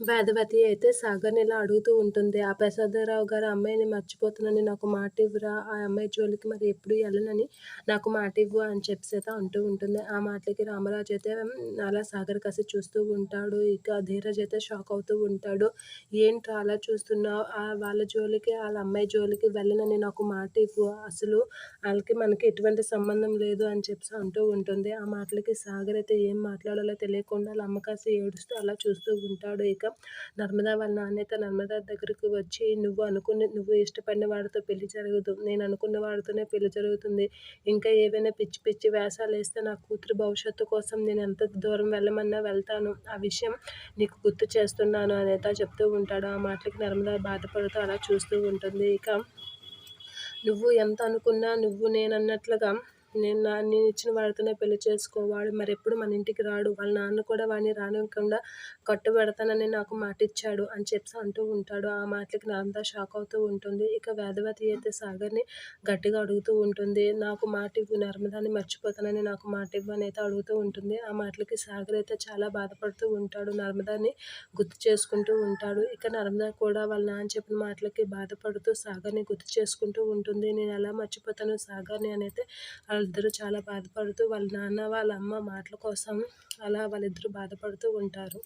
వేదవతి అయితే సాగర్‌ని ఇలా అడుగుతూ ఉంటుంది. "ఆ ప్రసాదరావు గారి అమ్మాయిని మర్చిపోతున్నాను నాకు మాటివ్వురా! ఆ అమ్మాయి జోలికి మరి ఎప్పుడు వెళ్ళనని నాకు మాటివ్వు" అని చెప్పేసైతే అంటూ ఉంటుంది. ఆ మాటలకి రామరాజు అయితే అలా సాగర్ కాసి చూస్తూ ఉంటాడు. ఇక ధీరజ్ అయితే షాక్ అవుతూ ఉంటాడు. "ఏంట్రా అలా చూస్తున్నావు? ఆ వాళ్ళ జోలికి వాళ్ళ అమ్మాయి జోలికి వెళ్ళనని నాకు మాటివ్వు. అసలు వాళ్ళకి మనకి ఎటువంటి సంబంధం లేదు" అని చెప్పేసి అంటూ ఉంటుంది. ఆ మాటలకి సాగర్ అయితే ఏం మాట్లాడాలో తెలియకుండా వాళ్ళ అమ్మ కాసి ఏడుస్తూ అలా చూస్తూ ఉంటాడు. ఇక నర్మదా వాళ్ళ నాన్న నర్మదా దగ్గరకు వచ్చి "నువ్వు అనుకున్న నువ్వు ఇష్టపడిన వాడితో పెళ్ళి జరగదు. నేను అనుకున్న వాడితోనే పెళ్ళి జరుగుతుంది. ఇంకా ఏవైనా పిచ్చి పిచ్చి వేషాలేస్తే నా కూతురు భవిష్యత్తు కోసం నేను ఎంత దూరం వెళ్ళమన్నా వెళ్తాను. ఆ విషయం నీకు గుర్తు చేస్తున్నాను" అనేత చెప్తూ ఉంటాడు. ఆ మాటలకి నర్మదా బాధపడుతూ అలా చూస్తూ ఉంటుంది. ఇక "నువ్వు ఎంత అనుకున్నా నువ్వు నేనన్నట్లుగా నేను నా నేనిచ్చిన వాడితోనే పెళ్ళి చేసుకో. వాడు మరెప్పుడు మన ఇంటికి రాడు. వాళ్ళ నాన్న కూడా వాడిని రానివ్వకుండా కట్టుబెడతానని నాకు మాటిచ్చాడు" అని చెప్పి అంటూ ఉంటాడు. ఆ మాటలకి నాంతా షాక్ అవుతూ ఉంటుంది. ఇక వేదవతి అయితే సాగర్‌ని గట్టిగా అడుగుతూ ఉంటుంది. "నాకు మాటివ్వు నర్మదాని మర్చిపోతానని నాకు మాటివ్వు" అని అయితే అడుగుతూ ఉంటుంది. ఆ మాటలకి సాగర్ అయితే చాలా బాధపడుతూ ఉంటాడు. నర్మదాని గుర్తు చేసుకుంటూ ఉంటాడు. ఇక నర్మద కూడా వాళ్ళ నాన్న చెప్పిన మాటలకి బాధపడుతూ సాగర్‌ని గుర్తు చేసుకుంటూ ఉంటుంది. నేను ఎలా మర్చిపోతాను సాగర్‌ని" అని వాళ్ళిద్దరూ చాలా బాధపడుతూ వాళ్ళ నాన్న, వాళ్ళ అమ్మ మాటల కోసం అలా వాళ్ళిద్దరూ బాధపడుతూ ఉంటారు.